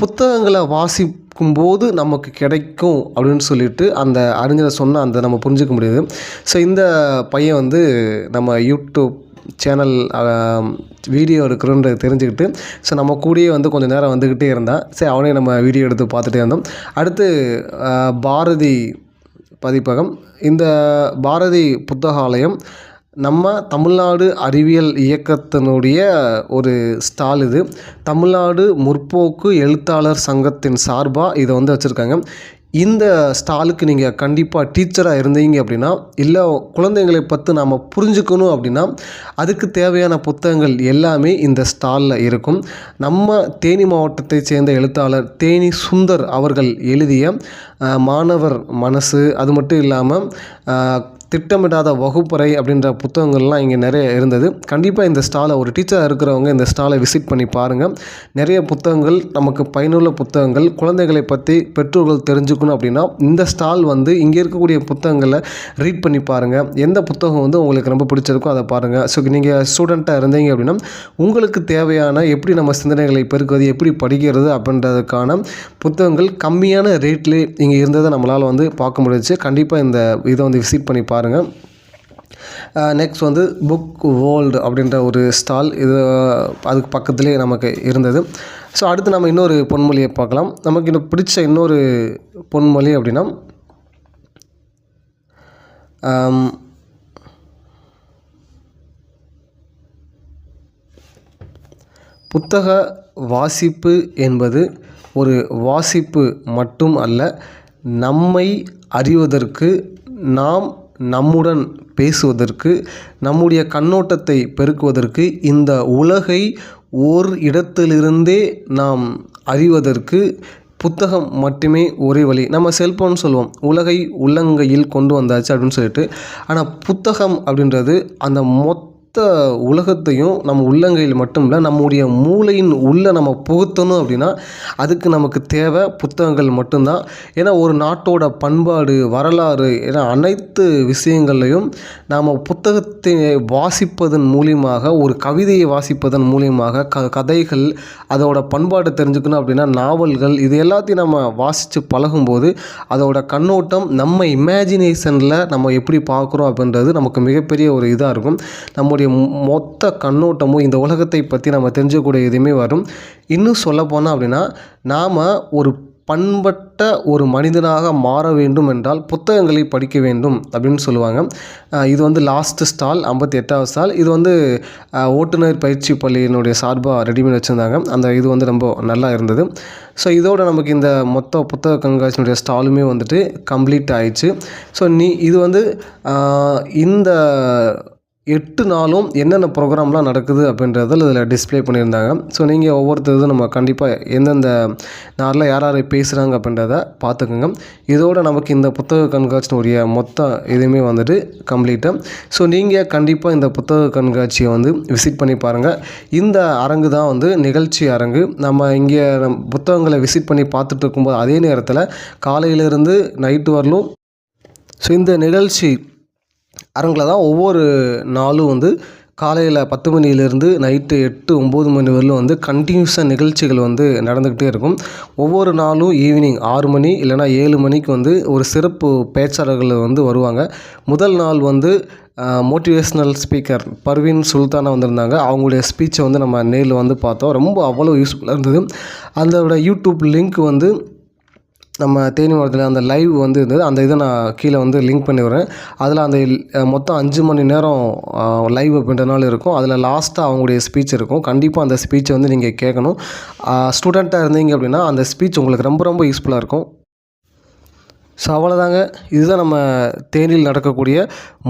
புத்தகங்களை வாசிக்கும்போது நமக்கு கிடைக்கும் அப்படின்னு சொல்லிட்டு அந்த அறிஞரை சொன்ன அந்த நம்ம புரிஞ்சுக்க முடியுது. ஸோ இந்த பையன் வந்து நம்ம யூடியூப் சேனல் வீடியோ எடுக்கிறோன்றது தெரிஞ்சுக்கிட்டு ஸோ நம்ம கூடயே வந்து கொஞ்சம் நேரம் வந்துக்கிட்டே இருந்தான். சரி அவனே நம்ம வீடியோ எடுத்து பார்த்துட்டே இருந்தோம் அடுத்து பாரதி பதிப்பகம். இந்த பாரதி புத்தகாலயம் நம்ம தமிழ்நாடு அறிவியல் இயக்கத்தினுடைய ஒரு ஸ்டால் இது. தமிழ்நாடு முற்போக்கு எழுத்தாளர் சங்கத்தின் சார்பாக இதை வந்து வச்சுருக்காங்க. இந்த ஸ்டாலுக்கு நீங்கள் கண்டிப்பாக டீச்சராக இருந்தீங்க அப்படின்னா இல்லை குழந்தைங்களை பற்றி நாம் புரிஞ்சுக்கணும் அப்படின்னா அதுக்கு தேவையான புத்தகங்கள் எல்லாமே இந்த ஸ்டாலில் இருக்கும். நம்ம தேனி மாவட்டத்தை சேர்ந்த எழுத்தாளர் தேனி சுந்தர் அவர்கள் எழுதிய மாணவர் மனசு அது மட்டும் இல்லாமல் திட்டமிடாத வகுப்பறை அப்படின்ற புத்தகங்கள்லாம் இங்கே நிறைய இருந்தது. கண்டிப்பாக இந்த ஸ்டாலை ஒரு டீச்சராக இருக்கிறவங்க இந்த ஸ்டாலை விசிட் பண்ணி பாருங்கள் நிறைய புத்தகங்கள் நமக்கு பயனுள்ள புத்தகங்கள் குழந்தைகளை பற்றி பெற்றோர்கள் தெரிஞ்சுக்கணும் அப்படின்னா இந்த ஸ்டால் வந்து இங்கே இருக்கக்கூடிய புத்தகங்களை ரீட் பண்ணி பாருங்கள் எந்த புத்தகம் வந்து உங்களுக்கு ரொம்ப பிடிச்சிருக்கோ அதை பாருங்கள் ஸோ நீங்கள் ஸ்டூடெண்ட்டாக இருந்தீங்க அப்படின்னா உங்களுக்கு தேவையான எப்படி நம்ம சிந்தனைகளை பெருக்குவது எப்படி படிக்கிறது அப்படின்றதுக்கான புத்தகங்கள் கம்மியான ரேட்லேயே இங்கே இருந்ததை நம்மளால் வந்து பார்க்க முடிஞ்சுச்சு. கண்டிப்பாக இந்த இதை வந்து விசிட் பண்ணி பாருங்கள் நெக்ஸ்ட் வந்து புக் வேர்ல்டு அப்படின்ற ஒரு ஸ்டால் இது அதுக்கு பக்கத்துலேயே நமக்கு இருந்தது. ஸோ அடுத்து நம்ம இன்னொரு பொன்மொழியை பார்க்கலாம். நமக்கு இன்னும் பிடிச்ச இன்னொரு பொன்மொழி அப்படின்னா புத்தக வாசிப்பு என்பது ஒரு வாசிப்பு மட்டும் அல்ல நம்மை அறிவதற்கு நாம் நம்முடன் பேசுவதற்கு நம்முடைய கண்ணோட்டத்தை பெருக்குவதற்கு இந்த உலகை ஓர் இடத்திலிருந்தே நாம் அறிவதற்கு புத்தகம் மட்டுமே ஒரே வழி. நம்ம செல்ஃபோன் சொல்லுவோம் உலகை உள்ளங்கையில் கொண்டு வந்தாச்சு அப்படின்னு சொல்லிட்டு. ஆனால் புத்தகம் அப்படின்றது அந்த மொத்த உலகத்தையும் நம்ம உள்ளங்கையில் மட்டும் இல்லை நம்முடைய மூளையின் உள்ளே நம்ம புகுத்தணும் அப்படின்னா அதுக்கு நமக்கு தேவை புத்தகங்கள் மட்டும்தான். ஏன்னா ஒரு நாட்டோட பண்பாடு வரலாறு ஏன்னா அனைத்து விஷயங்கள்லையும் நாம் புத்தகத்தை வாசிப்பதன் மூலியமாக ஒரு கவிதையை வாசிப்பதன் மூலியமாக க கதைகள் அதோட பண்பாடு தெரிஞ்சுக்கணும் அப்படின்னா நாவல்கள் இது எல்லாத்தையும் நம்ம வாசித்து பழகும்போது அதோட கண்ணோட்டம் நம்ம இமேஜினேஷனில் நம்ம எப்படி பார்க்குறோம் அப்படின்றது நமக்கு மிகப்பெரிய ஒரு இதாக இருக்கும். நம்முடைய நம்முடைய மொத்த கண்ணோட்டமும் இந்த உலகத்தை பற்றி நம்ம தெரிஞ்சக்கூடிய இதுவுமே வரும். இன்னும் சொல்லப்போனால் அப்படின்னா நாம் ஒரு பண்பட்ட ஒரு மனிதனாக மாற வேண்டும் என்றால் புத்தகங்களை படிக்க வேண்டும் அப்படின்னு சொல்லுவாங்க. இது வந்து லாஸ்ட் ஸ்டால் ஐம்பத்தி எட்டாவது ஸ்டால் இது வந்து ஓட்டுநர் பயிற்சி பள்ளியினுடைய சார்பாக ரெடிமேட் வச்சுருந்தாங்க. அந்த இது வந்து ரொம்ப நல்லா இருந்தது. ஸோ இதோட நமக்கு இந்த மொத்த புத்தக கண்காட்சியினுடைய ஸ்டாலுமே வந்துட்டு கம்ப்ளீட் ஆயிடுச்சு. ஸோ நீ இது வந்து இந்த எட்டு நாளும் என்னென்ன ப்ரோக்ராம்லாம் நடக்குது அப்படின்றதில் இதில் டிஸ்ப்ளே பண்ணியிருந்தாங்க. ஸோ நீங்கள் ஒவ்வொருத்தரும் நம்ம கண்டிப்பாக எந்தெந்த நாளில் யார் யார் பேசுகிறாங்க அப்படின்றத பார்த்துக்கோங்க. இதோட நமக்கு இந்த புத்தக கண்காட்சியினுடைய மொத்த இதுவுமே வந்துட்டு கம்ப்ளீட்டாக ஸோ நீங்கள் கண்டிப்பாக இந்த புத்தக கண்காட்சியை வந்து விசிட் பண்ணி பாருங்கள் இந்த அரங்கு தான் வந்து நிகழ்ச்சி அரங்கு. நம்ம இங்கே புத்தகங்களை விசிட் பண்ணி பார்த்துட்டு இருக்கும்போது அதே நேரத்தில் காலையிலேருந்து நைட்டு வரலும் ஸோ இந்த நிகழ்ச்சி அரங்கில் தான் ஒவ்வொரு நாளும் வந்து காலையில் பத்து மணிலேருந்து நைட்டு எட்டு ஒம்பது மணி வரலும் வந்து கண்டினியூஸாக நிகழ்ச்சிகள் வந்து நடந்துக்கிட்டே இருக்கும். ஒவ்வொரு நாளும் ஈவினிங் ஆறு மணி இல்லைனா ஏழு மணிக்கு வந்து ஒரு சிறப்பு பேச்சாளர்கள் வந்து வருவாங்க. முதல் நாள் வந்து மோட்டிவேஷ்னல் ஸ்பீக்கர் பர்வீன் சுல்தானா வந்திருந்தாங்க. அவங்களுடைய ஸ்பீச்சை வந்து நம்ம நேரில் வந்து பார்த்தோம். ரொம்ப அவ்வளோ யூஸ்ஃபுல்லாக இருந்தது. அதோட யூடியூப் லிங்க் வந்து நம்ம தேனி மாவட்டத்தில் அந்த லைவ் வந்து இருந்தது. அந்த இதை நான் கீழே வந்து லிங்க் பண்ணிடுறேன். அதில் அந்த மொத்தம் அஞ்சு மணி நேரம் லைவ் அப்படின்றனால இருக்கும். அதில் லாஸ்ட்டாக அவங்களுடைய ஸ்பீச் இருக்கும். கண்டிப்பாக அந்த ஸ்பீச்சை வந்து நீங்கள் கேட்கணும். ஸ்டூடெண்ட்டாக இருந்தீங்க அப்படின்னா அந்த ஸ்பீச் உங்களுக்கு ரொம்ப ரொம்ப யூஸ்ஃபுல்லாக இருக்கும். ஸோ அவ்வளோதாங்க. இதுதான் நம்ம தேனியில் நடக்கக்கூடிய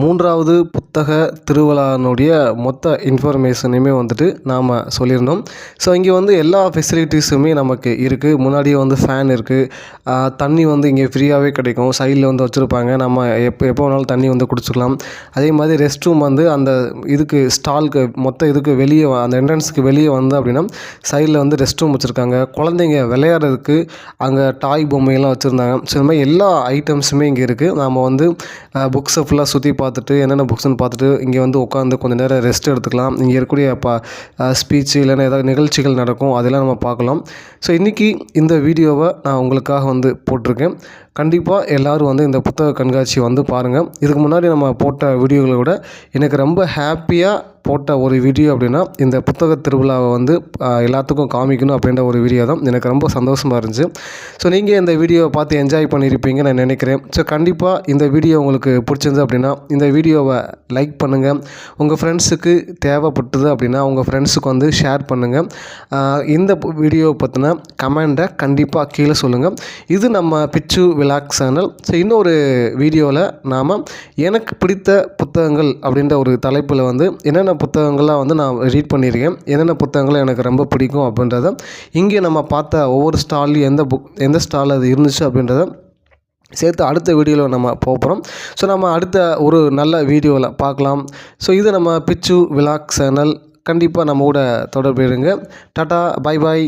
மூன்றாவது புத்தக திருவிழானுடைய மொத்த இன்ஃபர்மேஷனையுமே வந்துட்டு நாம் சொல்லியிருந்தோம். ஸோ இங்கே வந்து எல்லா ஃபெசிலிட்டிஸுமே நமக்கு இருக்குது முன்னாடியே வந்து ஃபேன் இருக்குது தண்ணி வந்து இங்கே ஃப்ரீயாகவே கிடைக்கும். சைடில் வந்து வச்சுருப்பாங்க. நம்ம எப்போ எப்போ வேணாலும் தண்ணி வந்து குடிச்சிக்கலாம். அதே மாதிரி ரெஸ்ட் ரூம் வந்து அந்த இதுக்கு ஸ்டாலுக்கு மொத்த இதுக்கு வெளியே அந்த என்ட்ரன்ஸுக்கு வெளியே வந்து அப்படின்னா சைடில் வந்து ரெஸ்ட் ரூம் வச்சுருக்காங்க. குழந்தைங்க விளையாடுறதுக்கு அங்கே டாய் பொம்மையெல்லாம் வச்சுருந்தாங்க. ஸோ இந்த மாதிரி எல்லா ஐட்டம்ஸுமே இங்கே இருக்குது நாம் வந்து புக்ஸை ஃபுல்லாக சுற்றி பார்த்துட்டு என்னென்ன புக்ஸ்னு பார்த்துட்டு இங்கே வந்து உட்காந்து கொஞ்சம் நேரம் ரெஸ்ட் எடுத்துக்கலாம். இங்கே இருக்கக்கூடிய ப ஸ்பீச்சு இல்லைன்னா ஏதாவது நிகழ்ச்சிகள் நடக்கும். அதெல்லாம் நம்ம பார்க்கலாம். ஸோ இன்றைக்கி இந்த வீடியோவை நான் உங்களுக்காக வந்து போட்டிருக்கேன். கண்டிப்பாக எல்லோரும் வந்து இந்த புத்தக கண்காட்சியை வந்து பாருங்கள் இதுக்கு முன்னாடி நம்ம போட்ட வீடியோகளை விட எனக்கு ரொம்ப ஹாப்பியாக போட்ட ஒரு வீடியோ அப்படின்னா இந்த புத்தக திருவிழாவை வந்து எல்லாத்துக்கும் காமிக்கணும் அப்படின்ற ஒரு வீடியோ தான். எனக்கு ரொம்ப சந்தோஷமாக இருந்துச்சு. ஸோ நீங்கள் இந்த வீடியோவை பார்த்து என்ஜாய் பண்ணியிருப்பீங்க நான் நினைக்கிறேன். ஸோ கண்டிப்பாக இந்த வீடியோ உங்களுக்கு பிடிச்சிருந்து அப்படின்னா இந்த வீடியோவை லைக் பண்ணுங்கள் உங்கள் ஃப்ரெண்ட்ஸுக்கு தேவைப்பட்டது அப்படின்னா உங்கள் ஃப்ரெண்ட்ஸுக்கு வந்து ஷேர் பண்ணுங்கள் இந்த வீடியோவை பற்றின கமெண்ட்டை கண்டிப்பாக கீழே சொல்லுங்கள் இது நம்ம பிச்சு விலாக் சேனல் ஸோ இன்னொரு வீடியோவில் நாம் எனக்கு பிடித்த புத்தகங்கள் அப்படின்ற ஒரு தலைப்பில் வந்து என்னென்ன புத்தகங்கள்லாம் வந்து நான் ரீட் பண்ணியிருக்கேன் என்னென்ன புத்தகங்கள் எனக்கு ரொம்ப பிடிக்கும் அப்படின்றத இங்கே நம்ம பார்த்த ஒவ்வொரு ஸ்டால்லையும் எந்த புக் எந்த ஸ்டாலில் அது இருந்துச்சு அப்படின்றத சேர்த்து அடுத்த வீடியோவில் நம்ம போகிறோம் ஸோ நம்ம அடுத்த ஒரு நல்ல வீடியோவில் பார்க்கலாம். ஸோ இது நம்ம பிச்சு விலாக் சேனல் கண்டிப்பாக நம்ம கூட தொடர்பு இருங்க. டாட்டா பாய் பாய்